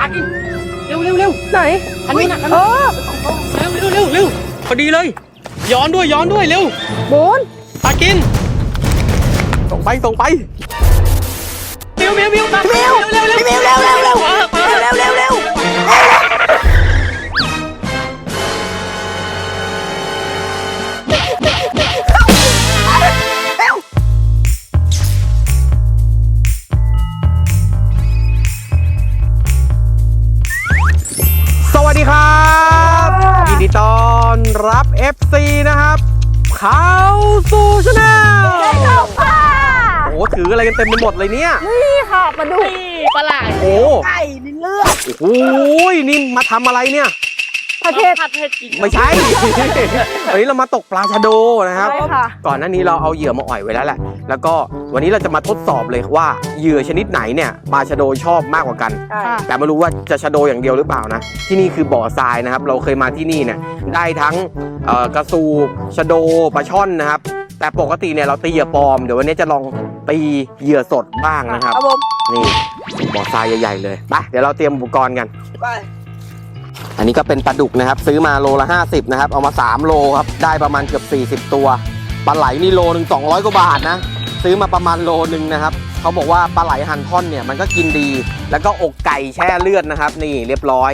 ตากิน เร็วเร็วเร็วไหนอันนี้นะอันเอนี้อเร็วเร็วเร็วเร็วพอดีเลย ย้อนด้วยย้อนด้วยเร็วบุญตากิน ส่งไปส่งไปมิวมิวมิวตามิวเร็วเร็วมิวเร็วเร็วเร็ว รับ FC นะครับเข้าสู่ชาแนลเข้าป่าโอ้โหถืออะไรกันเต็มไปหมดเลยเนี่ย นี่ค่ะมาดูปลาไหลโอ้ไก่มีเลือดโหนี่มาทำอะไรเนี่ยประเทศผัดเผ็ดกินไม่ใช่ วันนี้เรามาตกปลาชะโดนะครับใช่ค่ะก่อนหน้านี้เราเอาเหยื่อมาอ่อยไว้แล้วแหละ แล้วก็วันนี้เราจะมาทดสอบเลยว่าเหยื่อชนิดไหนเนี่ยปลาชะโดชอบมากกว่ากันค่ะแต่ไม่รู้ว่าจะชะโดอย่างเดียวหรือเปล่านะ ที่นี่คือบ่อทรายนะครับ เราเคยมาที่นี่เนี่ยได้ทั้งเอ่อกระสูบชะโดปลาช่อนนะครับ แต่ปกติเนี่ยเราตีเหยื่อปลอมเดี๋ยววันนี้จะลองตีเหยื่อสดบ้างนะครับ ครับผมนี่บ่อทรายใหญ่ๆเลยไปเดี๋ยวเราเตรียมอุปกรณ์กัน ไปอันนี้ก็เป็นปลาดุกนะครับ ซื้อมาโลละ 50 นะครับ เอามา 3 โลครับ ได้ประมาณเกือบ 40 ตัวปลาไหลนี่โลหนึ่ง200 กว่าบาทนะ ซื้อมาประมาณโลหนึ่งนะครับเขาบอกว่าปลาไหลหั่นท่อนเนี่ยมันก็กินดี แล้วก็อกไก่แช่เลือดนะครับ นี่เรียบร้อย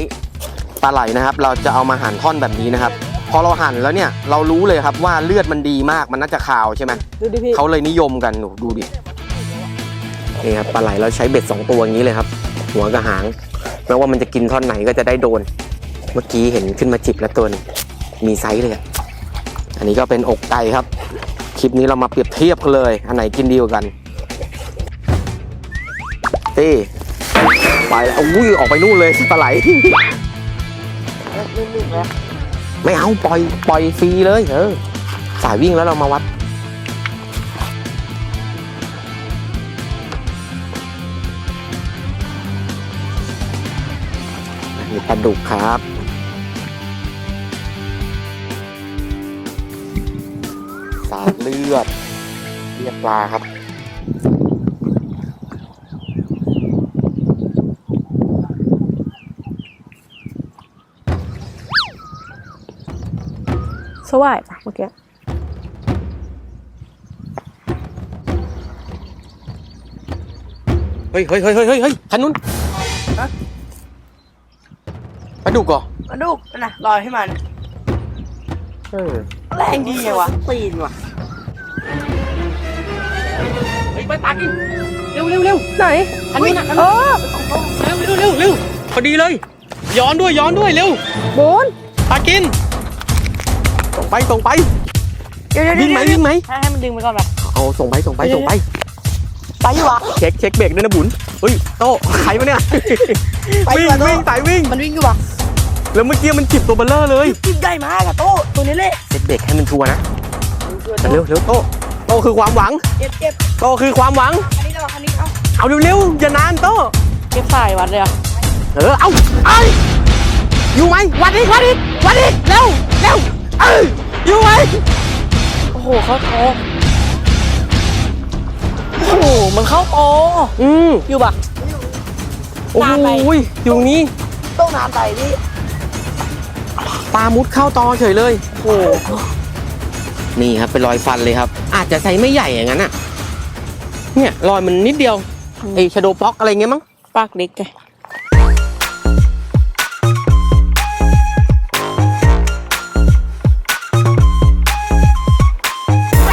ปลาไหลนะครับ เราจะเอามาหั่นท่อนแบบนี้นะครับ พอเราหั่นแล้วเนี่ยเรารู้เลยครับว่าเลือดมันดีมากมันน่าจะขาวใช่ไหมดูดิพี่เขาเลยนิยมกันหนูดูดินี่ครับปลาไหลเราใช้เบ็ดสองตัวอย่างนี้เลยครับ หัวกับหางแม้ว่ามันจะกินท่อนไหนก็จะได้โดน เมื่อกี้เห็นขึ้นมาจิบแล้วตัวหนึงมีไซส์เลยอะอันนี้ก็เป็นอกไก่ครับ คลิปนี้เรามาเปรียบเทียบกันเลย อันไหนกินดีกว่ากันตีไปแล้วอุ้ยออกไปนู่นเลยปลาไหลไม่เอาปล่อยปล่อยฟรีเลยเออสายวิ่งแล้วเรามาวัดมีปลาดุกครับาดเลือดเรียกปลาครับสวายปะเมื่อกี้เฮ้ยเฮ้ยเฮ้ยเฮ้ยเฮ้ยเฮ้ยคันนู้นปลาดุกเหรอมาดูนะลอยให้มัน เออแรงดีไงวะตีนวะเฮ้ยไปตากินเร็วเร็วเร็วไหนอันนี้นะอันเอนี้อเร็วเร็วเร็วเร็วพอดีเลย ย้อนด้วยย้อนด้วยเร็วบุญตากินส่งไปส่งไปเดี๋ยวเดี๋ยววิ่งไหมเดี๋ยววิ่งไหมให้ให้มันดึงไปก่อนไปเอาส่งไปส่งไปส่งไปไปอยู่วะเช็คเช็คเบรกด้วยนะบุญเฮ้ยโต้ใครวะเนี่ยไปวิ่งดีกว่าโต้วิ่งสายวิ่งมันวิ่งอยู่วะ แล้วเมื่อกี้มันจิบตัวเบลเลอร์เลยกินใหญ่มากอะโต้ตัวนี้เลยเช็คเบรกให้มันชัวร์นะเร็วเร็วโต้โต้คือความหวังเก็บเก็บโต้คือความหวังอันนี้เราคันนี้เอาเอาเร็วๆอย่านานโต้เก็บสายวัดเลยอะเออเอาไอ้ยอยู่ไหมวัดอีกวัดอีกวัดอีกเร็วเร็วเอ้ยอยู่ไหมโอ้โหเข้าโตะโอ้โหมันเข้าโตะอืมอยู่ปะโอ้นานไปโหอยู่ตรงนี้ต้องนานไปพี่ ปลามุดเข้าตอเฉยเลย โอ้โหนี่ครับเป็นรอยฟันเลยครับ อาจจะไซส์ไม่ใหญ่อย่างนั้นอะ เนี่ยรอยมันนิดเดียวไอชโดป๊อกอะไรเงี้ยมั้งปากเล็กไง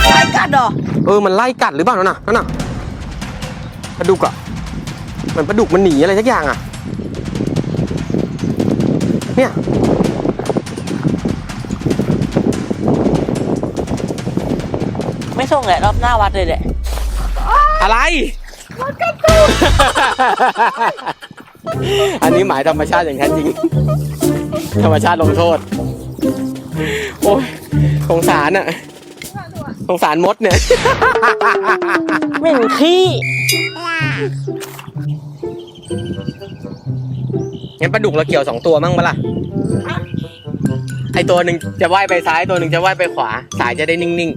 ไล่กัดเหรอเออมันไล่กัดหรือเปล่านั่นน่ะนั่นน่ะปลาดุกอะเหมือนปลาดุกมันหนีอะไรสักอย่างอะ เนี่ย ไม่ส่งแหละรอบหน้าวัดเลยแหละ อะไรอันนี้หมายธรรมชาติอย่างแท้จริง ธรรมชาติลงโทษ โอ้ยสงสารอะสงสารมดเนี่ยเหม็นขี้งั้นปลาดุกเราเกี่ยวสองตัวมั้งปะล่ะ ไอตัวหนึ่งจะว่ายไปซ้ายตัวหนึ่งจะว่ายไปขวา สายจะได้นิ่ง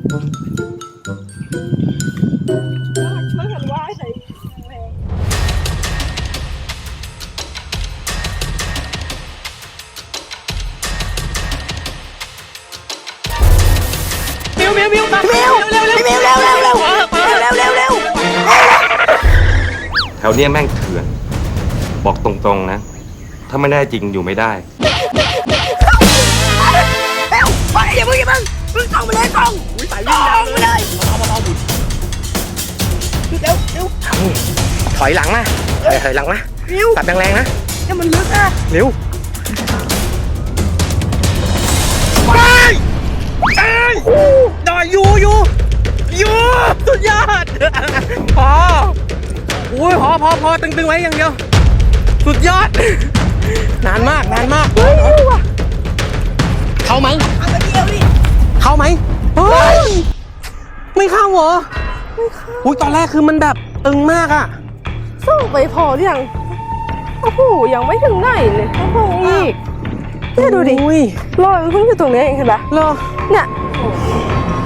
มิวมิวมิวมามิวเร็วเร็วมิวเร็วเร็วเร็วเออเออเร็วเร็วเร็วแถวเนี้ยแม่งเถื่อนบอกตรงๆนะถ้าไม่ได้จริงอยู่ไม่ได้เร็วไปอย่าเพิ่งอย่าเพิ่งมึงตรงไปเลยตรงตรงไปเลยเร็วเร็วถอยหลังมาถอยหลังมามิวตัดแรงๆนะเนี่ยมันลึกอะเร็ว ดอยอยู่อยู่อยู่สุดยอดพออุ้ยพอพอพอตึงๆไว้อย่างเดียว สุดยอด นานมากนานมากเข้าไหมเอาไปเดียวดิเข้าไหมเฮ้ยไม่เข้าเหรอไม่เข้าอุ้ยตอนแรกคือมันแบบตึงมากอะส่งไปพอหรือยังโอ้โหยังไม่ถึงไหนเลยต้องส่งอีกเนี่ยดูดิอุ้ยรอยมันเพิ่งอยู่ตรงนี้เองเห็นปะเหรอ เนี่ย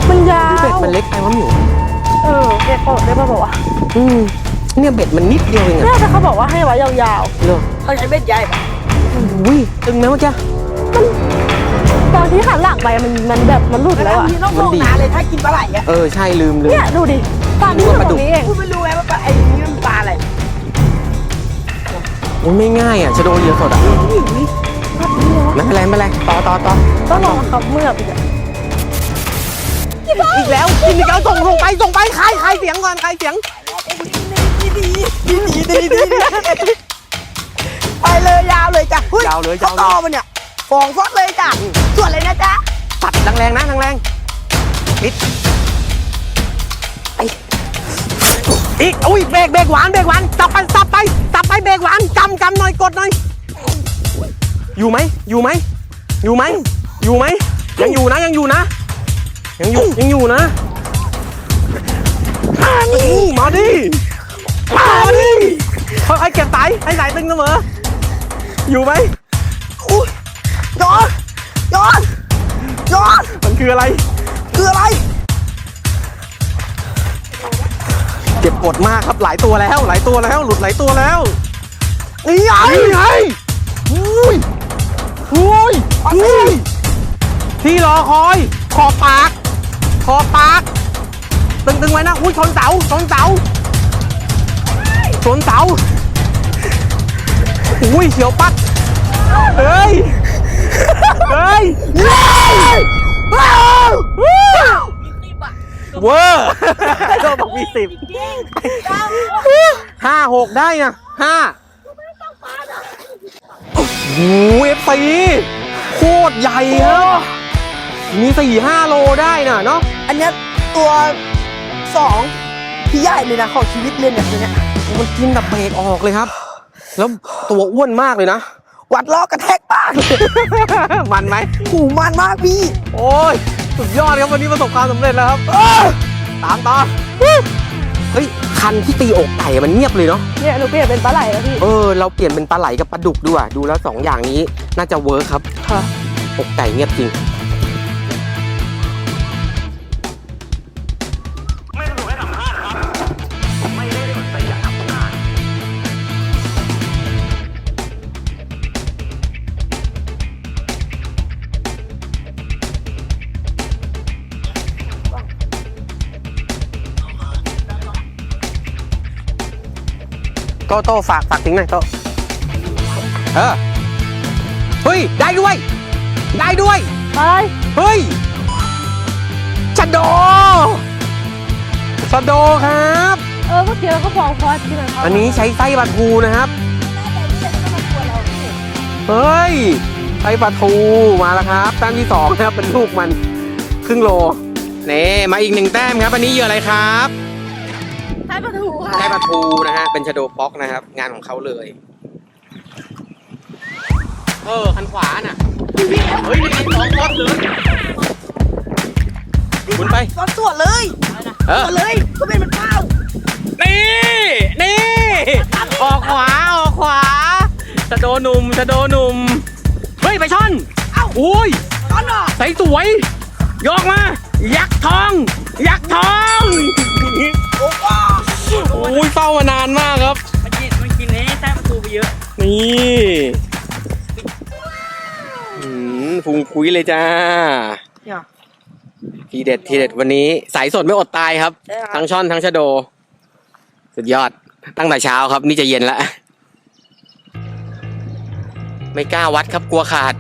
มันยาวเบ็ดมันเล็กไปวะหมิวเออเด็กออกได้ป่ะบอกว่าอืมเนี่ยเบ็ดมันนิดเดียวเองอะเนี่ยแต่เขาบอกว่าให้ไว้ยาวเหรอเขาใช้เบ็ดใหญ่ปะอุ้ยตึงนะเมื่อกี้ๆตอนที่หันหลังไปมันมันแบบมันหลุดแล้แล้ววอะมีน้องลงนาเลยถ้ากินปลาไหลอะเออใช่ลืมลืมเนี่ยดูดิปลาที่อยู่ตรงนี้เองกูไม่รู้ไงว่าปลาไอ้นี่มันปลาอะไรโอ้ยไม่ง่ายอะชะโดเรือสดอะไม่เป็นไรไม่เป็นไรต่อต่อต่อต้องลองขับเมือกอี กอะอีกแล้วกินอีกแล้วส่งส่งไปส่งไปใครใครเสียงก่อนใครเสียงดีดีดีดีดีดีไปเลยยาวเลยจ้ะฮ้ยาวเลยเขายาวต่อเลยมันเนี่ยฟองฟอดเลยจ้ะส่วนเลยนะจ๊ะตัดแรงๆนะแรงๆนิดอีกอุ้ยเบรกเบรกหวานเบรกหวานสับไปสับไปสับไปเบรกหวานกำกำหน่อยกดหน่อย อยู่ไหมอยู่ไหมอยู่ไหมอยู่ไหมยังอยู่นะยังอยู่นะ ยังอยู่ยังอยู่นะมาดิมาดิมาดิค่อยๆเก็บสายให้สายตึงเสมออยู่ไหมอุ้ยย้อนย้อนย้อนมันคืออะไร คืออะไร เก็บกดมากครับหลายตัวแล้ว หลายตัวแล้ว หลุดหลายตัวแล้วนี่ไงนี่ไงอุ้ยอุ้ยอุ้ยที่รอคอย ขอบปาก ขอบปากตึงตึงๆไว้นะ อุ้ยชนเสาชนเสาชนเสาอุ้ยเฉียวปัด เฮ้ย เฮ้ยเวอร์โดนบอกมีสิบห้าหกได้นะห้าโอ้โหเอฟซีโคตรใหญ่ครับ มีสี่ห้าโลได้น่ะเนาะอันเนี้ยตัวสองที่ใหญ่เลยนะของชีวิตเลยเนี่ยตัวเนี้ยมันกินแบบเบรกออกเลยครับ แล้วตัวอ้วนมากเลยนะ วัดล้อกระแทกปากเลยมันไหมหูมันมากพี่ โอ้ยสุดยอดครับวันนี้ประสบความสำเร็จแล้วครับเออตามต่อเฮ้ยคันที่ตีอกไก่มันเงียบเลยเนาะเนี่ยหนูเปลี่ยนเป็นปลาไหลแล้วพี่เออเราเปลี่ยนเป็นปลาไหลกับปลาดุกด้วยดูแล้วสองอย่างนี้น่าจะเวิร์คครับค่ะอกไก่เงียบจริง โตโตฝากฝากทิ้งหน่อยโตเออเฮ้ยได้ด้วย ได้ด้วยไปเฮ้ยชะโดชะโดครับ เออเมื่อกี้เราก็ฟองฟอสที่มันเข้าอันนี้ใช้ไส้ปลาทูนะครับ เฮ้ยไส้ปลาทูมาแล้วครับแต้มที่สองนะครับเป็นลูกมันครึ่งโลนี่มาอีกหนึ่งแต้มครับ อันนี้เหยื่ออะไรครับ ใช้ปลาทูค่ะไส้ปลาทูนะฮะ เป็นชะโดป๊อกนะครับ งานของเขาเลย เออ คันขวาน่ะ เฮ้ยนี่ไงสองรถเลยคุณไป ตอนส่วนเลยเออส่วนเลย ก็เป็นมันเปล่านี่ นี่ ออกขวา ออกขวาชะโดหนุ่มชะโดหนุ่ม เฮ้ย ไปช่อน เอ้าอุ้ย ตอนหรอใสสวยยกมา ยักษ์ทอง ยักษ์ทอง โอ้โห โอ้ยเฝ้ามานานมากครับ มันกินมันกินให้แต้ประตูไปเยอะ นี่อืมพุงคุยเลยจ้า เนี่ย ทีเด็ดทีเด็ดวันนี้ สายสดไม่อดตายครับทั้งช่อนทั้งชะโด สุดยอด ตั้งแต่เช้าครับ นี่จะเย็นแล้วไม่กล้าวัดครับกลัวขาด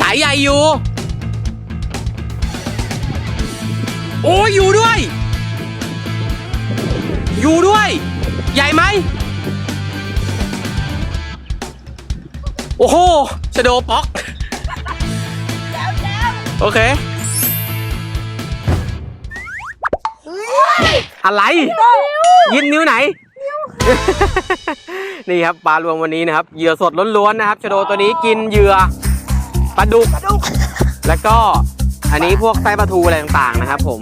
สายใหญ่อยู่ โอ้ยอยู่ด้วย อยู่ด้วย ใหญ่ไหม โอ้โหชะโดป๊อก โอเค อะไร ยิ้มนิ้วไหน นี่ครับปลารวมวันนี้นะครับ เหยื่อสดล้วนๆนะครับชะโดตัวนี้กินเหยื่อปลาดุก แล้วก็อันนี้พวกไส้ปลาทูอะไรต่างๆนะครับผม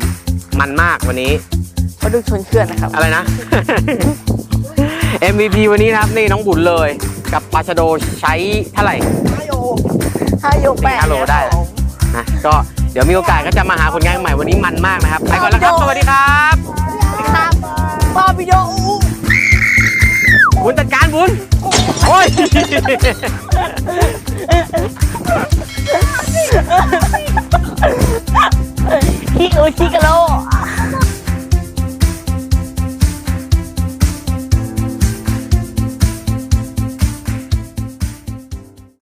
มันมากวันนี้ มาดูชนเขื่อนนะครับ อะไรนะ MVP วันนี้นะครับนี่น้องบุญเลย กับปลาชะโดใช้เท่าไหร่ ห้าโยห้าโยแปดห้าโลได้นะก็เดี๋ยวมีโอกาสก็จะมาหาผลงานใหม่วันนี้มันมากนะครับไปก่อนแล้วครับสวัสดีครับครับบาบิโยอูบุญจัดการบุญโอ้ยคิโอชิกะโล